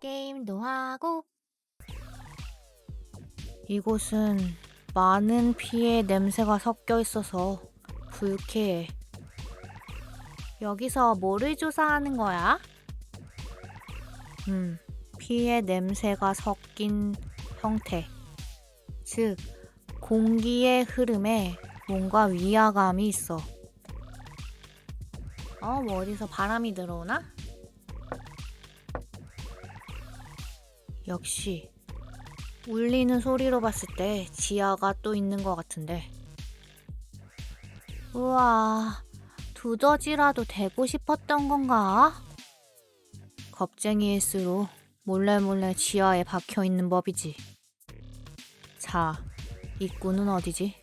게임도 하고 이곳은 많은 피의 냄새가 섞여 있어서 불쾌해. 여기서 뭐를 조사하는 거야? 음, 피의 냄새가 섞인 형태. 즉, 공기의 흐름에 뭔가 위화감이 있어. 어, 뭐 어디서 바람이 들어오나? 역시 울리는 소리로 봤을 때 지하가 또 있는 것 같은데. 우와, 두더지라도 되고 싶었던 건가? 겁쟁이일수록 몰래 몰래 지하에 박혀 있는 법이지. 자, 입구는 어디지?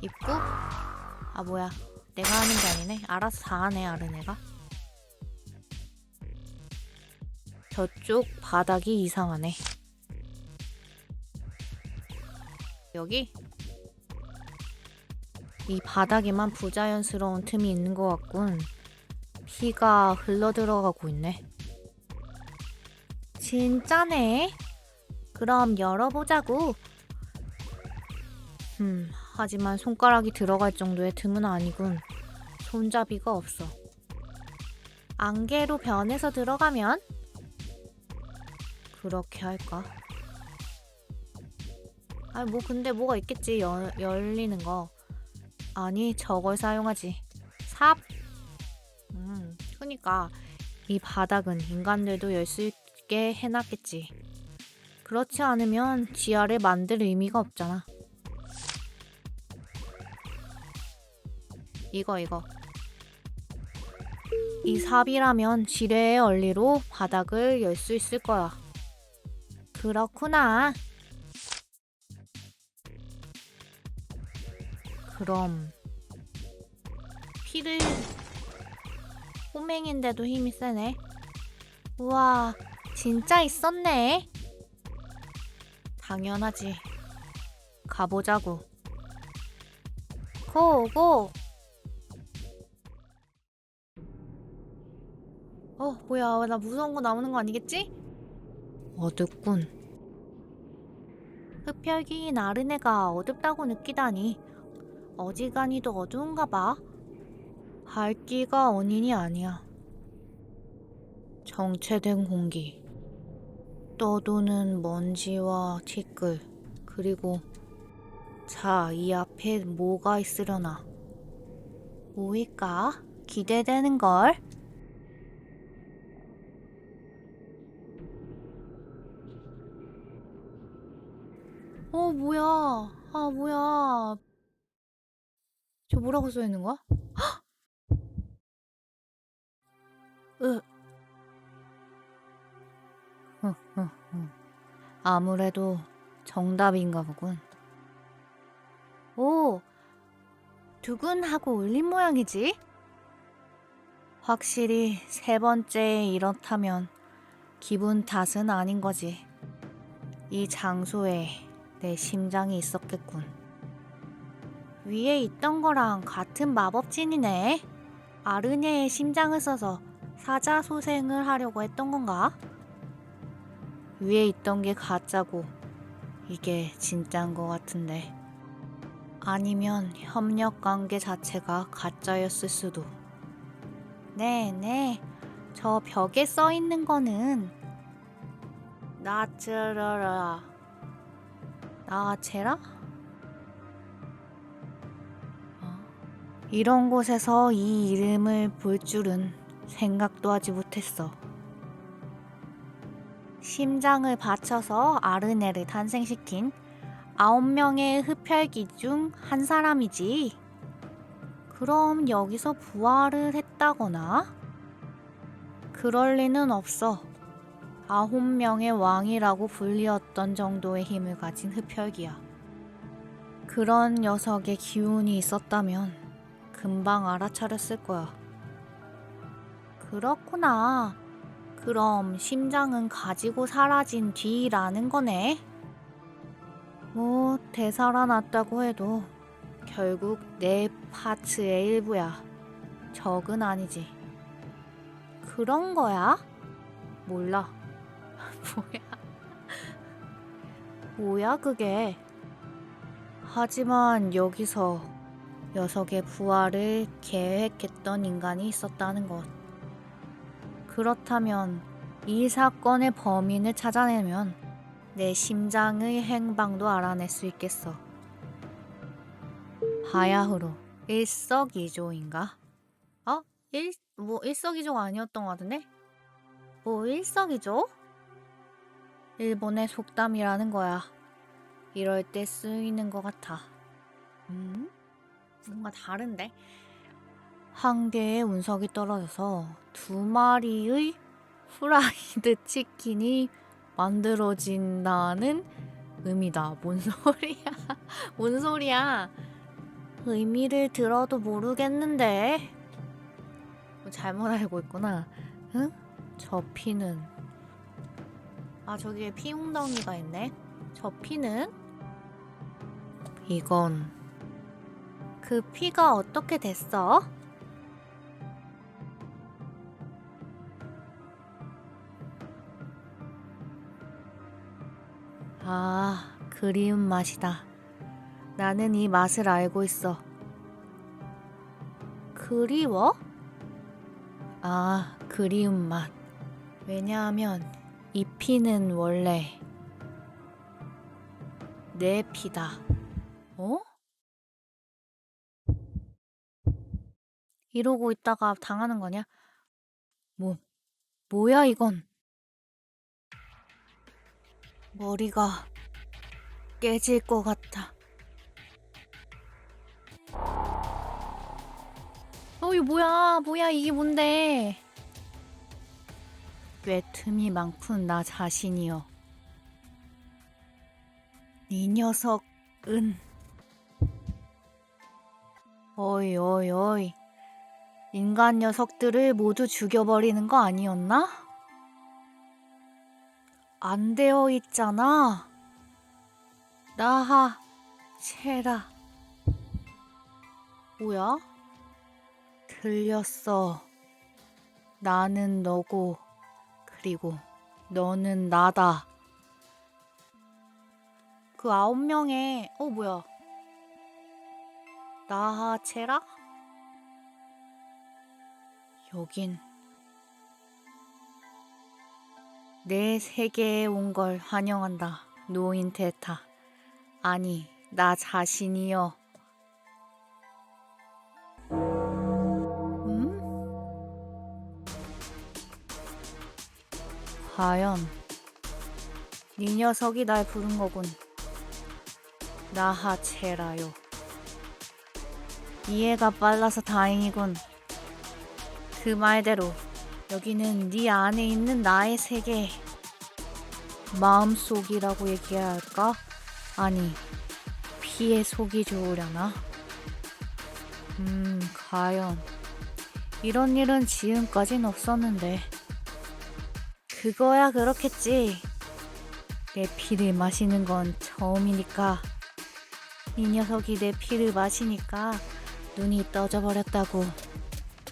입구? 아 뭐야, 내가 하는 게 아니네. 알아서 다 하네, 아르네가. 저쪽 바닥이 이상하네. 여기? 이 바닥에만 부자연스러운 틈이 있는 것 같군. 피가 흘러 들어가고 있네. 진짜네. 그럼 열어보자고. 음, 하지만 손가락이 들어갈 정도의 틈은 아니군. 손잡이가 없어. 안개로 변해서 들어가면? 그렇게 할까? 아니 뭐 근데 뭐가 있겠지? 열, 열리는 거. 아니 저걸 사용하지. 삽? 음 그니까 이 바닥은 인간들도 열 수 있게 해놨겠지. 그렇지 않으면 지하를 만들 의미가 없잖아. 이거 이거. 이 삽이라면 지뢰의 원리로 바닥을 열 수 있을 거야 그렇구나 그럼 피를 호맹인데도 힘이 세네. 우와, 진짜 있었네. 당연하지. 가보자고. 고고. 어, 뭐야, 나 무서운 거 나오는 거 아니겠지? 어둡군. 흡혈귀인 아르네가 어둡다고 느끼다니 어지간히도 어두운가 봐. 밝기가 원인이 아니야. 정체된 공기, 떠도는 먼지와 티끌, 그리고 자, 이 앞에 뭐가 있으려나? 뭐일까? 기대되는 걸? 어, 뭐야. 아, 뭐야. 저 뭐라고 써 있는 거야? 헉! 으. 응, 응, 응. 아무래도 정답인가 보군. 오, 두근하고 울린 모양이지? 확실히 세 번째에 이렇다면 기분 탓은 아닌 거지. 이 장소에 내 심장이 있었겠군. 위에 있던 거랑 같은 마법진이네. 아르네의 심장을 써서 사자소생을 하려고 했던 건가? 위에 있던 게 가짜고 이게 진짜인 것 같은데. 아니면 협력 관계 자체가 가짜였을 수도. 네 네. 저 벽에 써 있는 거는 나츠라라. 나체라? 이런 곳에서 이 이름을 볼 줄은 생각도 하지 못했어. 심장을 바쳐서 아르네를 탄생시킨 아홉 명의 흡혈귀 중 한 사람이지. 그럼 여기서 부활을 했다거나? 그럴 리는 없어. 아홉 명의 왕이라고 불리었던 정도의 힘을 가진 흡혈귀야. 그런 녀석의 기운이 있었다면 금방 알아차렸을 거야. 그렇구나. 그럼 심장은 가지고 사라진 뒤라는 거네. 뭐, 되살아났다고 해도 결국 내 파츠의 일부야. 적은 아니지. 그런 거야? 몰라. 뭐야? 뭐야 그게? 하지만 여기서 녀석의 부활을 계획했던 인간이 있었다는 것. 그렇다면 이 사건의 범인을 찾아내면 내 심장의 행방도 알아낼 수 있겠어. 바야흐로 일석이조인가? 어? 일, 뭐 일석이조가 아니었던 것 같은데? 뭐 일석이조? 일본의 속담이라는 거야. 이럴 때 쓰이는 것 같아. 음? 뭔가 다른데? 한 개의 운석이 떨어져서 두 마리의 프라이드 치킨이 만들어진다는 의미다. 뭔 소리야? 뭔 소리야? 의미를 들어도 모르겠는데. 뭐 잘못 알고 있구나. 응? 저 피는 아 저기에 피웅덩이가 있네. 저 피는 이건 그 피가 어떻게 됐어? 아, 그리운 맛이다. 나는 이 맛을 알고 있어. 그리워? 아, 그리운 맛. 왜냐하면 이 피는 원래 내 피다. 어? 이러고 있다가 당하는 거냐? 뭐, 뭐야 이건? 머리가 깨질 것 같아. 어, 이거 뭐야? 뭐야, 이게 뭔데? 꽤 틈이 많군, 나 자신이여. 이 녀석은. 어이, 어이, 어이. 인간 녀석들을 모두 죽여버리는 거 아니었나? 안 되어 있잖아. 나하, 체라. 뭐야? 들렸어. 나는 너고, 그리고 너는 나다. 그 아홉 명의, 어, 뭐야? 나하, 체라? 여긴 내 세계에 온 걸 환영한다. 노인 테타. 아니, 나 자신이여. 과연 네 녀석이 날 부른 거군. 나하체라요. 이해가 빨라서 다행이군. 그 말대로 여기는 네 안에 있는 나의 세계. 마음속이라고 얘기해야 할까? 아니, 피의 속이 좋으려나? 음, 과연. 이런 일은 지금까진 없었는데. 그거야 그렇겠지. 내 피를 마시는 건 처음이니까. 이 녀석이 내 피를 마시니까 눈이 떠져버렸다고.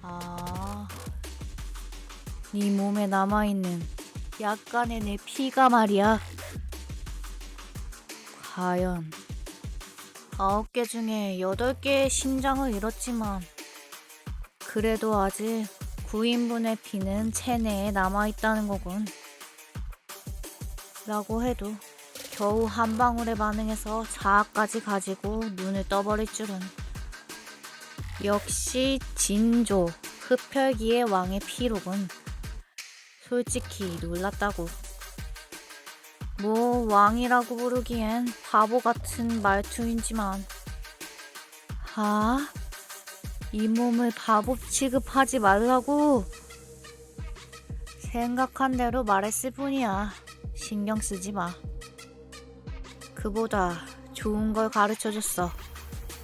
아, 네 몸에 남아있는 약간의 내 피가 말이야. 과연 아홉 개 중에 여덟 개의 심장을 잃었지만 그래도 아직 9인분의 피는 체내에 남아있다는 거군. 라고 해도 겨우 한 방울에 반응해서 자아까지 가지고 눈을 떠버릴 줄은. 역시 진조 흡혈기의 왕의 피로군. 솔직히 놀랐다고. 뭐 왕이라고 부르기엔 바보 같은 말투이지만 아, 이 몸을 바보 취급하지 말라고 생각한 대로 말했을 뿐이야. 신경 쓰지 마. 그보다 좋은 걸 가르쳐 줬어.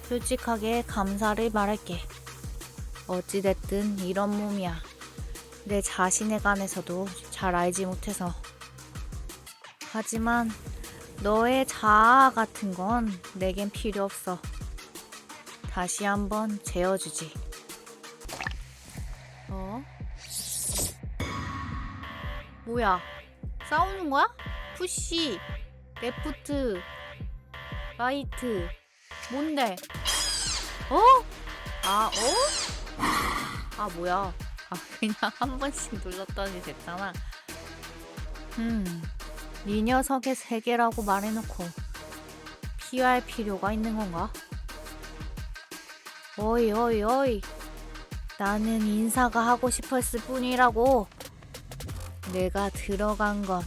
솔직하게 감사를 말할게. 어찌됐든 이런 몸이야. 내 자신에 관해서도 잘 알지 못해서. 하지만 너의 자아 같은 건 내겐 필요 없어. 다시 한번 재어주지. 어? 뭐야? 싸우는 거야? 푸시, 레프트, 라이트. 뭔데? 어? 아, 어? 아, 뭐야. 아, 그냥 한 번씩 눌렀더니 됐잖아. 음, 이 녀석의 세계라고 말해놓고 피할 필요가 있는 건가? 어이, 어이, 어이. 나는 인사가 하고 싶었을 뿐이라고. 내가 들어간 건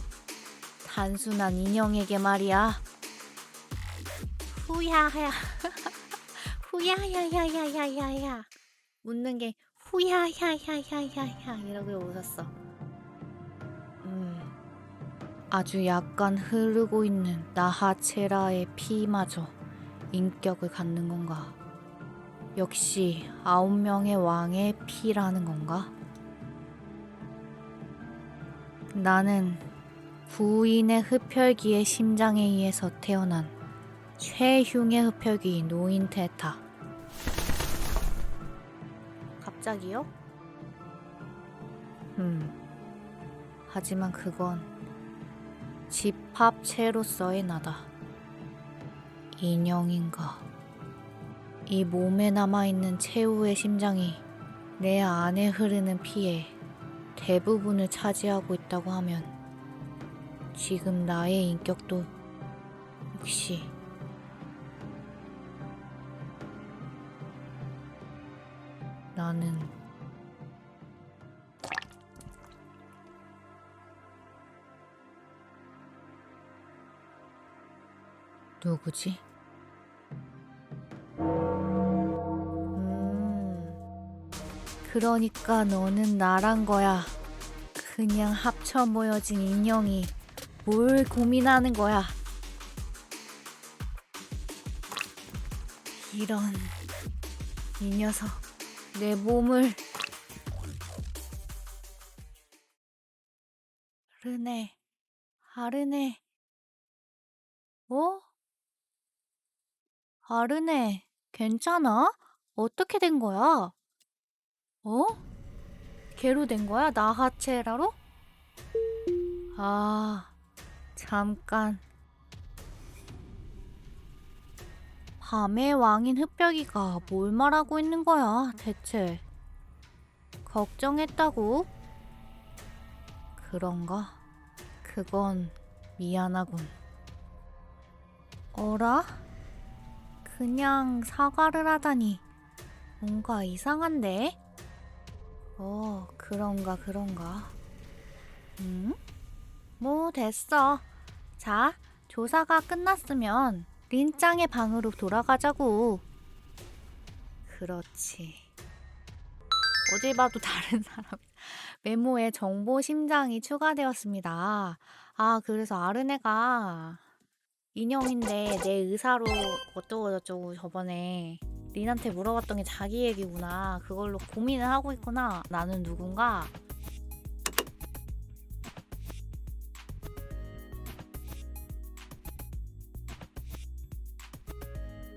단순한 인형에게 말이야. 후야야. 후야야야야야야야. 웃는 게 후야야야야야야 이라고 웃었어. 음. 아주 약간 흐르고 있는 나하체라의 피마저 인격을 갖는 건가? 역시 아홉 명의 왕의 피라는 건가? 나는 구인의 흡혈귀의 심장에 의해서 태어난 최흉의 흡혈귀 노인 테타. 갑자기요? 음. 하지만 그건 집합체로서의 나다. 인형인가? 이 몸에 남아있는 최후의 심장이 내 안에 흐르는 피의 대부분을 차지하고 있다고 하면 지금 나의 인격도 혹시 나는 누구지? 그러니까 너는 나란 거야. 그냥 합쳐 모여진 인형이 뭘 고민하는 거야. 이런 이 녀석 내 몸을 르네 아르네 어? 아르네 괜찮아? 어떻게 된 거야? 어? 개로 된 거야? 나하체라로? 아, 잠깐. 밤의 왕인 흡벽이가 뭘 말하고 있는 거야, 대체? 걱정했다고? 그런가? 그건 미안하군. 어라? 그냥 사과를 하다니 뭔가 이상한데? 어, 그런가, 그런가. 음? 뭐, 됐어. 자, 조사가 끝났으면 린짱의 방으로 돌아가자고. 그렇지. 어딜 봐도 다른 사람. 메모에 정보 심장이 추가되었습니다. 아, 그래서 아르네가 인형인데 내 의사로 어쩌고저쩌고 저번에 린한테 물어봤던 게 자기 얘기구나. 그걸로 고민을 하고 있구나. 나는 누군가